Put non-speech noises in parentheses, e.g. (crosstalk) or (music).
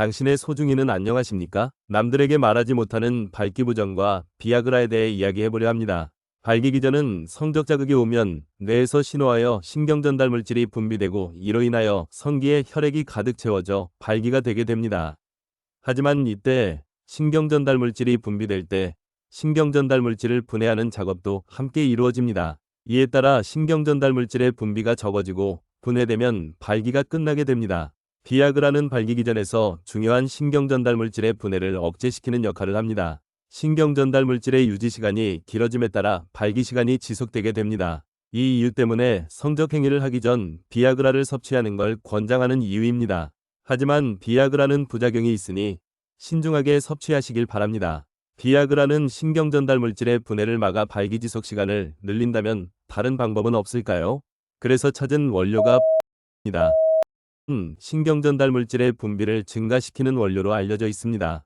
당신의 소중이는 안녕하십니까? 남들에게 말하지 못하는 발기 부전과 비아그라에 대해 이야기해보려 합니다. 발기 기전은 성적 자극이 오면 뇌에서 신호하여 신경전달 물질이 분비되고 이로 인하여 성기에 혈액이 가득 채워져 발기가 되게 됩니다. 하지만 이때 신경전달 물질이 분비될 때 신경전달 물질을 분해하는 작업도 함께 이루어집니다. 이에 따라 신경전달 물질의 분비가 적어지고 분해되면 발기가 끝나게 됩니다. 비아그라는 발기기 전에서 중요한 신경전달 물질의 분해를 억제시키는 역할을 합니다. 신경전달 물질의 유지 시간이 길어짐에 따라 발기 시간이 지속되게 됩니다. 이 이유 때문에 성적 행위를 하기 전 비아그라를 섭취하는 걸 권장하는 이유입니다. 하지만 비아그라는 부작용이 있으니 신중하게 섭취하시길 바랍니다. 비아그라는 신경전달 물질의 분해를 막아 발기 지속 시간을 늘린다면 다른 방법은 없을까요? 그래서 찾은 원료가 (laughs) 입니다. 음, 신경전달 물질의 분비를 증가시키는 원료로 알려져 있습니다.